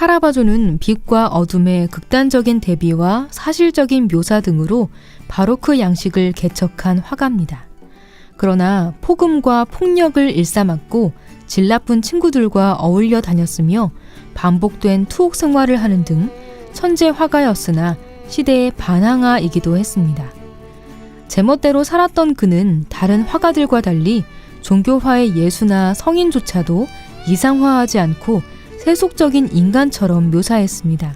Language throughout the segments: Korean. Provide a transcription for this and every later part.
카라바조는 빛과 어둠의 극단적인 대비와 사실적인 묘사 등으로 바로크 양식을 개척한 화가입니다. 그러나 폭음과 폭력을 일삼았고 질 나쁜 친구들과 어울려 다녔으며 반복된 투옥 생활을 하는 등 천재 화가였으나 시대의 반항아이기도 했습니다. 제멋대로 살았던 그는 다른 화가들과 달리 종교화의 예수나 성인조차도 이상화하지 않고 세속적인 인간처럼 묘사했습니다.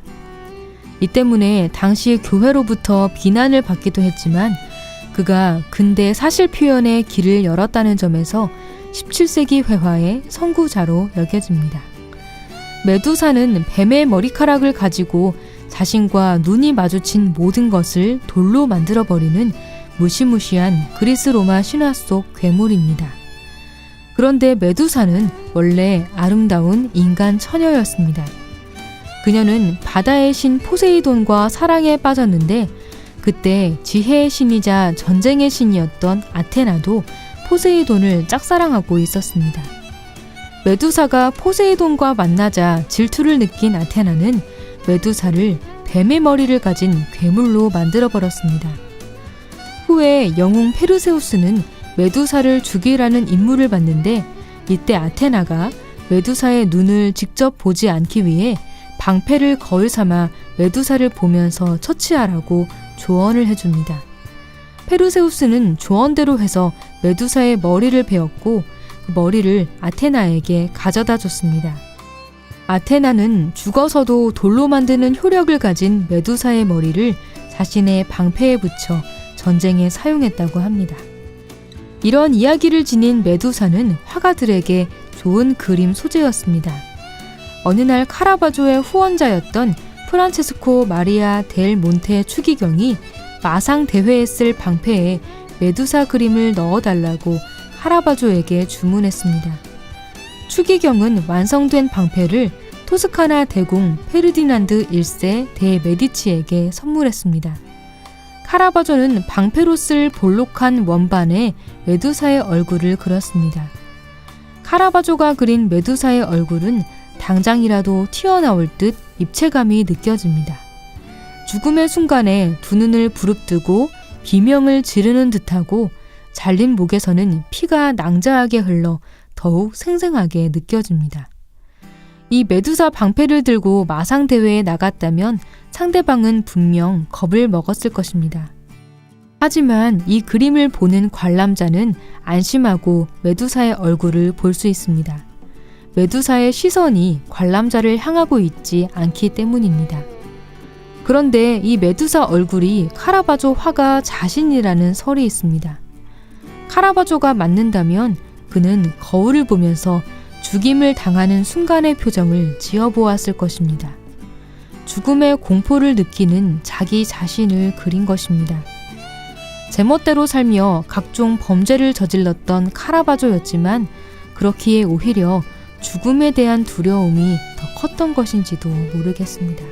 이 때문에 당시 교회로부터 비난을 받기도 했지만 그가 근대 사실 표현의 길을 열었다는 점에서 17세기 회화의 선구자로 여겨집니다. 메두사는 뱀의 머리카락을 가지고 자신과 눈이 마주친 모든 것을 돌로 만들어버리는 무시무시한 그리스 로마 신화 속 괴물입니다. 그런데 메두사는 원래 아름다운 인간 처녀였습니다. 그녀는 바다의 신 포세이돈과 사랑에 빠졌는데 그때 지혜의 신이자 전쟁의 신이었던 아테나도 포세이돈을 짝사랑하고 있었습니다. 메두사가 포세이돈과 만나자 질투를 느낀 아테나는 메두사를 뱀의 머리를 가진 괴물로 만들어 버렸습니다. 후에 영웅 페르세우스는 메두사를 죽이라는 임무를 받는데 이때 아테나가 메두사의 눈을 직접 보지 않기 위해 방패를 거울 삼아 메두사를 보면서 처치하라고 조언을 해줍니다. 페르세우스는 조언대로 해서 메두사의 머리를 베었고 그 머리를 아테나에게 가져다 줬습니다. 아테나는 죽어서도 돌로 만드는 효력을 가진 메두사의 머리를 자신의 방패에 붙여 전쟁에 사용했다고 합니다. 이런 이야기를 지닌 메두사는 화가들에게 좋은 그림 소재였습니다. 어느 날 카라바조의 후원자였던 프란체스코 마리아 델 몬테 추기경이 마상 대회에 쓸 방패에 메두사 그림을 넣어달라고 카라바조에게 주문했습니다. 추기경은 완성된 방패를 토스카나 대공 페르디난드 1세 대 메디치에게 선물했습니다. 카라바조는 방패로 쓸 볼록한 원반에 메두사의 얼굴을 그렸습니다. 카라바조가 그린 메두사의 얼굴은 당장이라도 튀어나올 듯 입체감이 느껴집니다. 죽음의 순간에 두 눈을 부릅뜨고 비명을 지르는 듯하고 잘린 목에서는 피가 낭자하게 흘러 더욱 생생하게 느껴집니다. 이 메두사 방패를 들고 마상 대회에 나갔다면 상대방은 분명 겁을 먹었을 것입니다. 하지만 이 그림을 보는 관람자는 안심하고 메두사의 얼굴을 볼 수 있습니다. 메두사의 시선이 관람자를 향하고 있지 않기 때문입니다. 그런데 이 메두사 얼굴이 카라바조 화가 자신이라는 설이 있습니다. 카라바조가 맞는다면 그는 거울을 보면서 죽임을 당하는 순간의 표정을 지어보았을 것입니다. 죽음의 공포를 느끼는 자기 자신을 그린 것입니다. 제멋대로 살며 각종 범죄를 저질렀던 카라바조였지만 그렇기에 오히려 죽음에 대한 두려움이 더 컸던 것인지도 모르겠습니다.